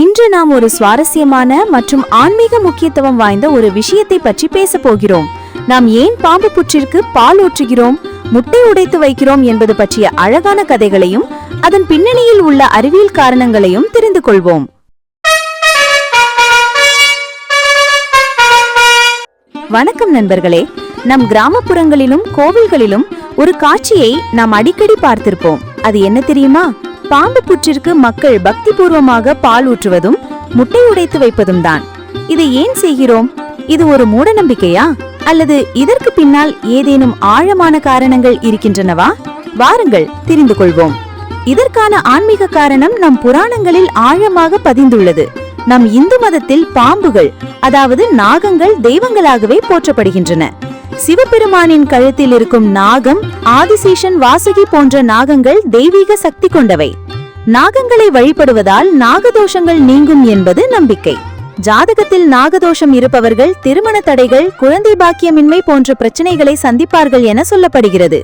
இன்று நாம் ஒரு சுவாரஸ்யமான மற்றும் ஆன்மீக முக்கியத்துவம் வாய்ந்த ஒரு விஷயத்தை பற்றி பேச போகிறோம். நாம் ஏன் பாம்பு புற்றிற்கு பால் ஊற்றுகிறோம் முட்டை உடைத்து வைக்கிறோம் என்பது பற்றிய அழகான கதைகளையும் அதன் பின்னணியில் உள்ள அறிவியல் காரணங்களையும் தெரிந்து கொள்வோம். வணக்கம் நண்பர்களே. நம் கிராமப்புறங்களிலும் கோவில்களிலும் ஒரு காட்சியை நாம் அடிக்கடி பார்த்திருப்போம். அது என்ன தெரியுமா? பாம்பு புற்றிற்கு மக்கள் பக்தி பூர்வமாக பால் ஊற்றுவதும் முட்டை உடைத்து வைப்பதும் தான் இதை ஏன் செய்கிறோம்? இது ஒரு மூட நம்பிக்கையா அல்லது இதற்கு பின்னால் ஏதேனும் ஆழமான காரணங்கள் இருக்கின்றனவா? வாருங்கள் தெரிந்து கொள்வோம். இதற்கான ஆன்மீக காரணம் நம் புராணங்களில் ஆழமாக பதிந்துள்ளது. நம் இந்து மதத்தில் பாம்புகள் அதாவது நாகங்கள் தெய்வங்களாகவே போற்றப்படுகின்றன. சிவபெருமானின் கழுத்தில் இருக்கும் நாகம் ஆதிசேஷன் வாசுகி போன்ற நாகங்கள் தெய்வீக சக்தி கொண்டவை. நாகங்களை வழிபடுவதால் நாகதோஷங்கள் நீங்கும் என்பது நம்பிக்கை. ஜாதகத்தில் நாகதோஷம் இருப்பவர்கள் திருமண தடைகள் குழந்தை பாக்கியமின்மை போன்ற பிரச்சனைகளை சந்திப்பார்கள் என சொல்லப்படுகிறது.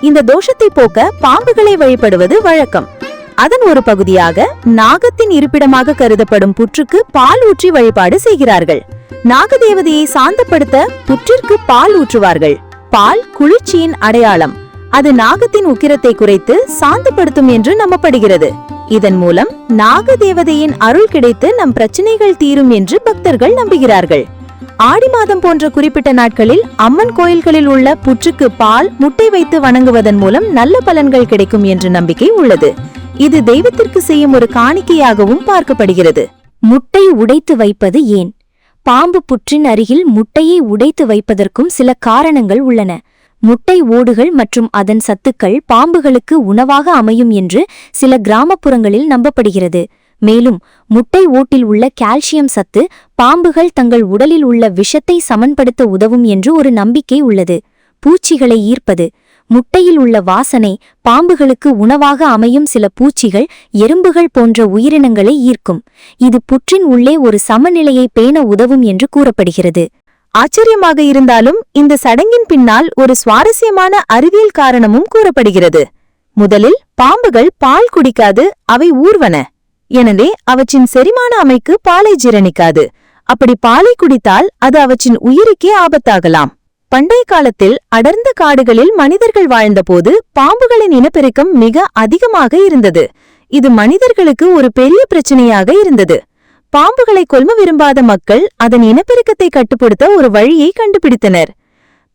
இந்த தோஷத்தை போக்க பாம்புகளை வழிபடுவது வழக்கம். அதன் ஒரு பகுதியாக நாகத்தின் இருப்பிடமாக கருதப்படும் புற்றுக்கு பால் ஊற்றி வழிபாடு செய்கிறார்கள். நாகதேவதையை சாந்தப்படுத்த புற்றிற்கு பால் ஊற்றுவார்கள். பால் குளிர்ச்சியின் அடையாளம். அது நாகத்தின் உக்கிரத்தை குறைத்து சாந்தப்படுத்தும் என்று நம்பப்படுகிறது. இதன் மூலம் நாக தேவதையின் அருள் கிடைத்து நம் பிரச்சனைகள் தீரும் என்று பக்தர்கள் நம்புகிறார்கள். ஆடி மாதம் போன்ற குறிப்பிட்ட நாட்களில் அம்மன் கோயில்களில் உள்ள புற்றுக்கு பால் முட்டை வைத்து வணங்குவதன் மூலம் நல்ல பலன்கள் கிடைக்கும் என்ற நம்பிக்கை உள்ளது. இது தெய்வத்திற்கு செய்யும் ஒரு காணிக்கையாகவும் பார்க்கப்படுகிறது. முட்டை உடைத்து வைப்பது ஏன்? பாம்பு புற்றின் அருகில் முட்டையை உடைத்து வைப்பதற்கும் சில காரணங்கள் உள்ளன. முட்டை ஓடுகள் மற்றும் அதன் சத்துக்கள் பாம்புகளுக்கு உணவாக அமையும் என்று சில கிராமப்புறங்களில் நம்பப்படுகிறது. மேலும் முட்டை ஓட்டில் உள்ள கால்சியம் சத்து பாம்புகள் தங்கள் உடலில் உள்ள விஷத்தை சமன்படுத்த உதவும் என்று ஒரு நம்பிக்கை உள்ளது. பூச்சிகளை ஈர்ப்பது. முட்டையில் உள்ள வாசனை பாம்புகளுக்கு உணவாக அமையும் சில பூச்சிகள் எறும்புகள் போன்ற உயிரினங்களை ஈர்க்கும். இது புற்றின் உள்ளே ஒரு சமநிலையை பேண உதவும் என்று கூறப்படுகிறது. ஆச்சரியமாக இருந்தாலும் இந்த சடங்கின் பின்னால் ஒரு சுவாரஸ்யமான அறிவியல் காரணமும் கூறப்படுகிறது. முதலில் பாம்புகள் பால் குடிக்காது அவை ஊர்வன. எனவே அவற்றின் செரிமான அமைக்கு பாலை ஜீரணிக்காது. அப்படி பாலை குடித்தால் அது அவற்றின் உயிருக்கே ஆபத்தாகலாம். பண்டைய காலத்தில் அடர்ந்த காடுகளில் மனிதர்கள் வாழ்ந்தபோது பாம்புகளின் இனப்பெருக்கம் மிக அதிகமாக இருந்தது. இது மனிதர்களுக்கு ஒரு பெரிய பிரச்சனையாக இருந்தது. பாம்புகளை கொல்ல விரும்பாத மக்கள் அதன் இனப்பெருக்கத்தை கட்டுப்படுத்த ஒரு வழியை கண்டுபிடித்தனர்.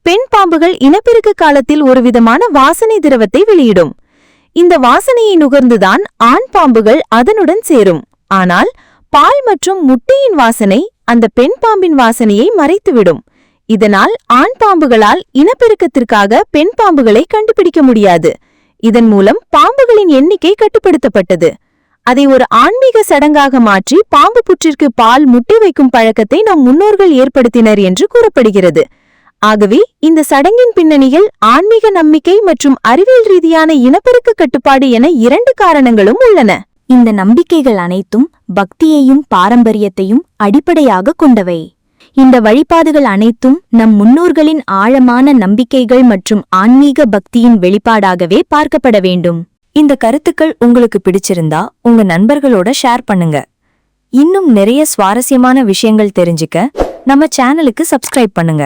பெண் பாம்புகள் இனப்பெருக்க காலத்தில் ஒருவிதமான வாசனை திரவத்தை வெளியிடும். இந்த வாசனையை நுகர்ந்துதான் ஆண் பாம்புகள் அதனுடன் சேரும். ஆனால் பால் மற்றும் முட்டையின் வாசனை அந்த பெண் பாம்பின் வாசனையை மறைத்துவிடும். இதனால் ஆண் பாம்புகளால் இனப்பெருக்கத்திற்காக பெண் பாம்புகளை கண்டுபிடிக்க முடியாது. இதன் மூலம் பாம்புகளின் எண்ணிக்கை கட்டுப்படுத்தப்பட்டது. அதை ஒரு ஆன்மீக சடங்காக மாற்றி பாம்பு புற்றிற்கு பால் முட்டி வைக்கும் பழக்கத்தை நம் முன்னோர்கள் ஏற்படுத்தினர் என்று கூறப்படுகிறது. ஆகவே இந்த சடங்கின் பின்னணியில் ஆன்மீக நம்பிக்கை மற்றும் அறிவியல் ரீதியான இனப்பெருக்க கட்டுப்பாடு என இரண்டு காரணங்களும் உள்ளன. இந்த நம்பிக்கைகள் அனைத்தும் பக்தியையும் பாரம்பரியத்தையும் அடிப்படையாக கொண்டவை. இந்த வழிபாடுகள் அனைத்தும் நம் முன்னோர்களின் ஆழமான நம்பிக்கைகள் மற்றும் ஆன்மீக பக்தியின் வெளிப்பாடாகவே பார்க்கப்பட வேண்டும். இந்த கருத்துக்கள் உங்களுக்கு பிடிச்சிருந்தா உங்க நண்பர்களோட ஷேர் பண்ணுங்க. இன்னும் நிறைய சுவாரஸ்யமான விஷயங்கள் தெரிஞ்சுக்க நம்ம சேனலுக்கு சப்ஸ்கிரைப் பண்ணுங்க.